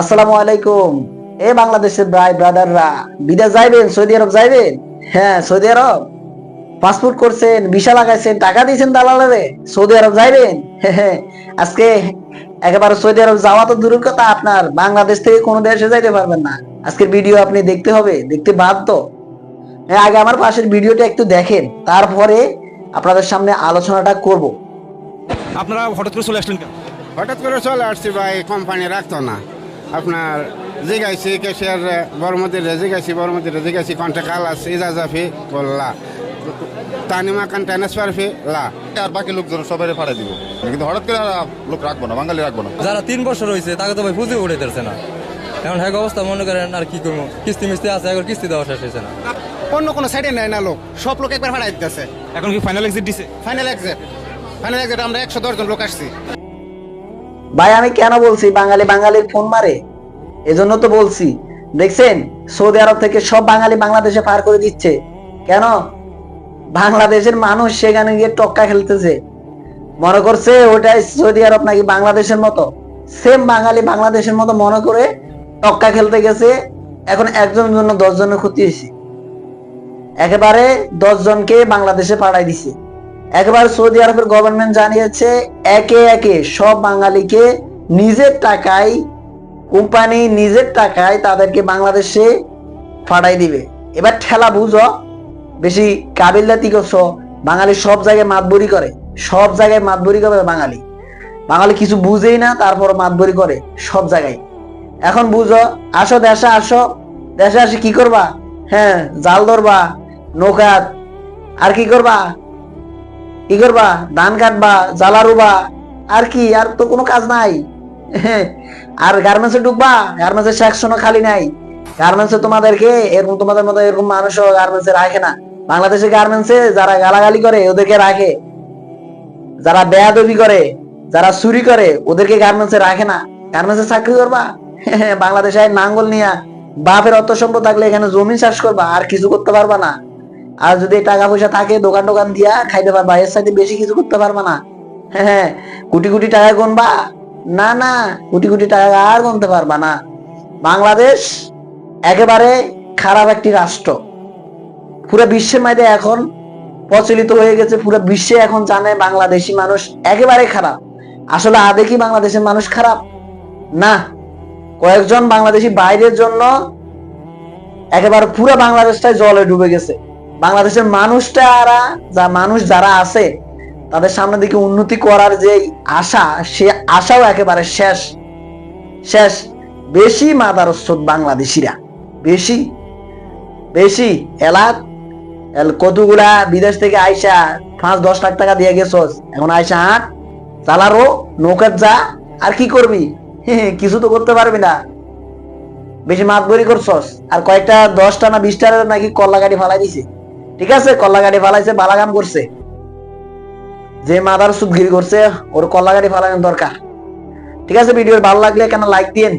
আসসালামু আলাইকুম। এ বাংলাদেশের ভাই ব্রাদাররা বিদেশ যাইবেন সৌদি আরব যাইবেন? হ্যাঁ সৌদি আরব। পাসপোর্ট করছেন ভিসা লাগাইছেন টাকা দিয়েছেন দালালেরে সৌদি আরব যাইবেন? হ্যাঁ, আজকে একেবারে সৌদি আরব যাওয়া তো দূরের কথা আপনার বাংলাদেশ থেকে কোনো দেশে যাইতে পারবেন না। আজকের ভিডিও আপনি দেখতে হবে দেখতে বাধ্য। হ্যাঁ আগে আমার পাশের ভিডিওটা একটু দেখেন তারপরে আপনাদের সামনে আলোচনাটা করব। আপনারা হঠাৎ করে চলে আসলেন কেন? হঠাৎ করে চলে আসছি ভাই কোম্পানি রাখতো না। আপনার জিগাইছি কেশিয়ার বড়মতির জিগাইছি বড়মতির জিগাইছি কন্ট্রাক্ট কাল আছে ইজাজা ফি বললা। তানিমা কান ট্রান্সফার ফি লা। আর বাকি লোকজন সবাই পাঠাই দিব। কিন্তু হঠাৎ করে আর লোক রাখব না বাঙালি রাখব না। যারা তিন বছর হয়েছে তাকে তো ভাই পুঁজি উঠাইতেছে না। এখন হ্যাঁ অবস্থা মনে করেন আর কি করব? কিস্তি মিস্তি আছে এখন কিস্তি দেওয়া শেষ হয়েছে না। অন্য কোনো সাইডে নেয় না লোক সব লোক একবার ভাড়াই দিতেছে। এখন কি ফাইনাল এক্সিট দিছে? ফাইনাল এক্সিট ফাইনাল এক্সিট আমরা একশো দশজন লোক আসছি। ভাই, আমি কেন বলছি? বাঙালি বাঙালির ফোন মারে। এজন্য তো বলছি। দেখছেন, সৌদি আরব থেকে সব বাঙালি বাংলাদেশে পার করে দিচ্ছে। কেন? বাংলাদেশের মানুষ সেখানে গিয়ে টক্কা খেলতেছে। মনে করছে ওটাই সৌদি আরব নাকি বাংলাদেশের মতো? সেম বাঙালি বাংলাদেশের মতো মনে করে টক্কা খেলতে গেছে। এখন একজনের জন্য দশ জনের ক্ষতি হয়েছে। একেবারে দশ জনকে বাংলাদেশে পাঠাই দিছে। একেবারে সৌদি আরবের গভর্নমেন্ট জানিয়েছে, একে একে সব বাঙালিকে নিজের টাকায় কোম্পানি নিজের টাকায় তাদেরকে বাংলাদেশে ফাটাই দিবে। এবার ঠেলা বুঝো, বেশি কাবিল্লাতি করছ, বাঙালি সব জায়গায় মাতবরি করে, সব জায়গায় মাতবরি করে বাঙালি। বাঙালি কিছু বুঝেই না তারপর মাতবরি করে সব জায়গায়। এখন বুঝো, আসো দেশে আসো। দেশে আসে কি করবা? হ্যাঁ জাল ধরবা নৌকা আর কি করবা? কি করবা, ধান কাটবা, জ্বালা রুবা, আর কি, আর তো কোনো কাজ নাই। আর গার্মেন্টসে ঢুকবা গার্মেন্টসের সেকশনও খালি নাই। গার্মেন্টসে তোমাদেরকে এরকম, তোমাদের মতো এরকম মানুষও গার্মেন্টসে রাখে না। বাংলাদেশের গার্মেন্টসে যারা গালাগালি করে, ওদেরকে রাখে। যারা বেয়াদবি করে, যারা চুরি করে, ওদেরকে গার্মেন্টসে রাখে না। গার্মেন্টসে চাকরি করবা? বাংলাদেশে নাঙ্গল নিয়া বাপের অর্থ সম্পদ থাকলে এখানে জমি চাষ করবা, আর কিছু করতে পারবা না। আর যদি টাকা পয়সা থাকে দোকান টোকান দিয়া খাইতে পারবা। এর সাথে বেশি কিছু করতে পারবা না। হ্যাঁ কোটি কোটি টাকা গুনবা। না না, কোটি কোটি টাকা আর গুনতে পারবা না। বাংলাদেশ একেবারে খারাপ একটি রাষ্ট্র। পুরো বিশ্বের মধ্যে এখন প্রচলিত হয়ে গেছে, পুরো বিশ্বে এখন জানে বাংলাদেশি মানুষ একেবারে খারাপ। আসলে আদে কি বাংলাদেশের মানুষ খারাপ? না। কয়েকজন বাংলাদেশি বাইরের জন্য একেবারে পুরো বাংলাদেশটাই জলে ডুবে গেছে। বাংলাদেশের মানুষটা যা মানুষ যারা আছে, তাদের সামনে দিকে উন্নতি করার যে আশা, সে আশাও একেবারে শেষ। শেষ। বেশি মাদারস্রোত বাংলাদেশিরা। বেশি। বেশি। এলাক এল কতগুলা বিদেশ থেকে আইসা পাঁচ, দশ লাখ টাকা দিয়ে গেছস। এখন আইসা হাট, চালারো, নৌকার যা, আর কি করবি? কিছু তো করতে পারবি না। বেশি মাতবরি করছস। আর কয়েকটা দশটা না বিশটা নাকি কল্লা গাড়ি ফালাই দিছে। ঠিক আছে কল্লা গাড়ি ফালাইছে, বালাগাম করছে। যে মাদার সুদগিরি করছে, ওর কল্লা গাড়ি ফালানোর দরকার। ঠিক আছে ভিডিও ভালো লাগলে কেন লাইক দিয়েন।